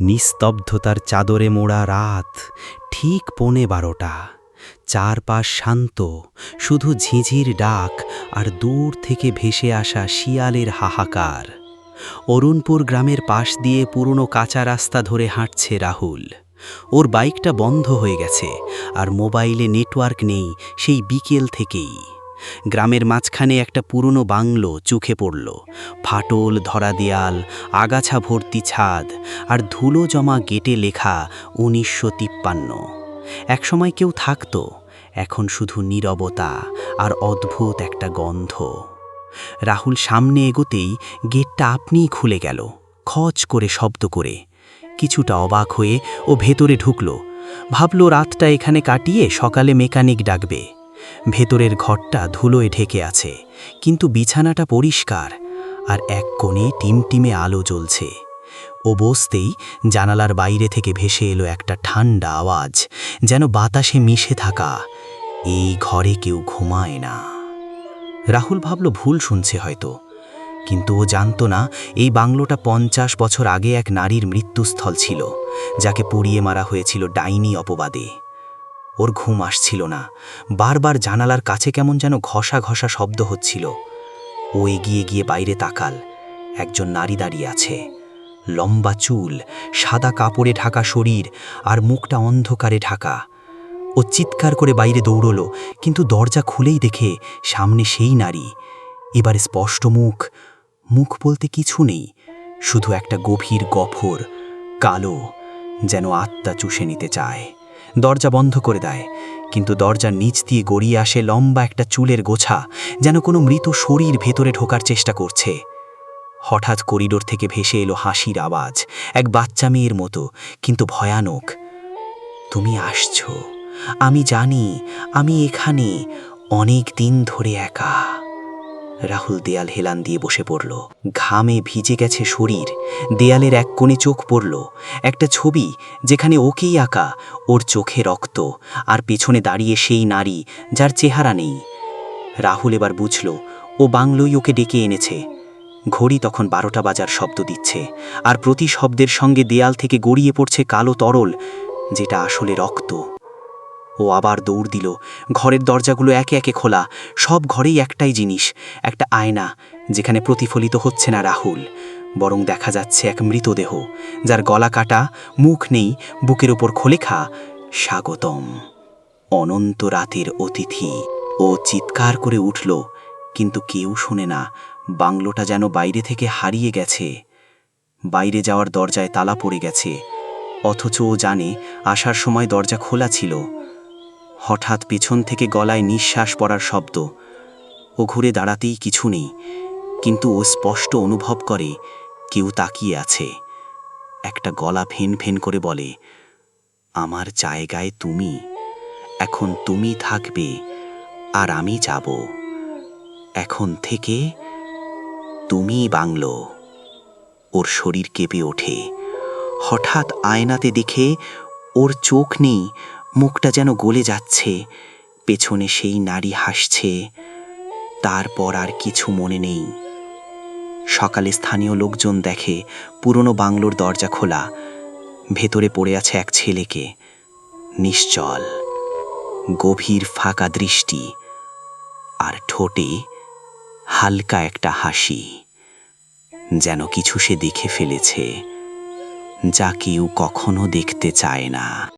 নিস্তব্ধতার চাদরে মোড়া রাত, ঠিক পৌনে বারোটা। চারপাশ শান্ত, শুধু ঝিঝির ডাক আর দূর থেকে ভেসে আসা শিয়ালের হাহাকার। অরুণপুর গ্রামের পাশ দিয়ে পুরনো কাঁচা রাস্তা ধরে হাঁটছে রাহুল। ওর বাইকটা বন্ধ হয়ে গেছে আর মোবাইলে নেটওয়ার্ক নেই সেই বিকেল থেকেই। গ্রামের মাঝখানে একটা পুরনো বাংলো চোখে পড়ল। ফাটল ধরা দেয়াল আগাছা ভর্তি ছাদ আর ধুলো জমা গেটে লেখা উনিশশো তিপ্পান্ন। একসময় কেউ থাকতো, এখন শুধু নীরবতা আর অদ্ভুত একটা গন্ধ। রাহুল সামনে এগোতেই গেটটা আপনিই খুলে গেল, খচ করে শব্দ করে। কিছুটা অবাক হয়ে ও ভেতরে ঢুকল। ভাবল, রাতটা এখানে কাটিয়ে সকালে মেকানিক ডাকবে। ভেতরের ঘরটা ধুলোয় ঢেকে আছে, কিন্তু বিছানাটা পরিষ্কার, আর এক কোণে টিমটিমে আলো জ্বলছে। ও বসতেই জানালার বাইরে থেকে ভেসে এলো একটা ঠান্ডা আওয়াজ, যেন বাতাসে মিশে থাকা, এই ঘরে কেউ ঘুমায় না। রাহুল ভাবল ভুল শুনছে হয়তো, কিন্তু ও জানতো না এই বাংলোটা পঞ্চাশ বছর আগে এক নারীর মৃত্যুস্থল ছিল, যাকে পুড়িয়ে মারা হয়েছিল ডাইনি অপবাদে। ওর ঘুম আসছিল না। বারবার জানালার কাছে কেমন যেন ঘষা ঘষা শব্দ হচ্ছিল। ও এগিয়ে গিয়ে বাইরে তাকাল। একজন নারী দাঁড়িয়ে আছে। লম্বা চুল, সাদা কাপড়ে ঢাকা শরীর আর মুখটা অন্ধকারে ঢাকা। ও চিৎকার করে বাইরে দৌড়ল, কিন্তু দরজা খুলেই দেখে সামনে সেই নারী। এবার স্পষ্ট মুখ মুখ বলতে কিছু নেই, শুধু একটা গভীর গফর, কালো, যেন আত্মা চুষে নিতে চায়। দরজা বন্ধ করে দেয়। কিন্তু দরজার নিচ দিয়ে গড়িয়ে আসে লম্বা একটা চুলের গোছা, যেন কোনো মৃত শরীর ভেতরে ঢোকার চেষ্টা করছে। হঠাৎ করিডোর থেকে ভেসে এলো হাসির আওয়াজ, এক বাচ্চা মেয়ের মতো, কিন্তু ভয়ানক। তুমি আসছো। আমি জানি, আমি এখানে অনেক দিন ধরে একা। রাহুল দেয়াল হেলান দিয়ে বসে পড়ল। ঘামে ভিজে গেছে শরীর। দেয়ালের এক কোণে চোখ পড়ল। একটা ছবি যেখানে ওকেই আঁকা, ওর চোখে রক্ত, আর পেছনে দাঁড়িয়ে সেই নারী যার চেহারা নেই। রাহুল এবার বুঝল, ও বাংলোই ওকে ডেকে এনেছে। ঘড়ি তখন বারোটা বাজার শব্দ দিচ্ছে, আর প্রতি শব্দের সঙ্গে দেয়াল থেকে গড়িয়ে পড়ছে কালো তরল, যেটা আসলে রক্ত। ও আবার দৌড় দিল। ঘরের দরজাগুলো একে একে খোলা, সব ঘরেই একটাই জিনিস, একটা আয়না, যেখানে প্রতিফলিত হচ্ছে না রাহুল। বরং দেখা যাচ্ছে এক মৃতদেহ, যার গলা কাটা, মুখ নেই, বুকের ওপর খোলেখা, স্বাগতম। অনন্ত রাতের অতিথি। ও চিৎকার করে উঠল, কিন্তু কেউ শোনে না, বাংলোটা যেন বাইরে থেকে হারিয়ে গেছে। বাইরে যাওয়ার দরজায় তালা পড়ে গেছে, অথচ ও জানে, আসার সময় দরজা খোলা ছিল। হঠাৎ পেছন থেকে গলায় নিঃশ্বাস পড়ার শব্দ। ও ঘুরে দাঁড়াতেই কিছু নেই, কিন্তু ও স্পষ্ট অনুভব করে কেউ তাকিয়ে আছে। একটা গলা ফেন ফেন করে বলে, আমার জায়গায় তুমি। এখন তুমি থাকবে, আর আমি যাব। এখন থেকে তুমি বাংলো। ওর শরীর কেঁপে ওঠে। হঠাৎ আয়নাতে দেখে ওর চোখ নেই মুখটা যেন গলে যাচ্ছে, পেছনে সেই নারী হাসছে, তারপর আর কিছু মনে নেই। সকালে স্থানীয় লোকজন দেখে পুরনো বাংলোর দরজা খোলা, ভেতরে পড়ে আছে এক ছেলেকে। নিশ্চল, গভীর ফাঁকা দৃষ্টি, আর ঠোঁটে হালকা একটা হাসি, যেন কিছু সে দেখে ফেলেছে, যা কেউ কখনো দেখতে চায় না।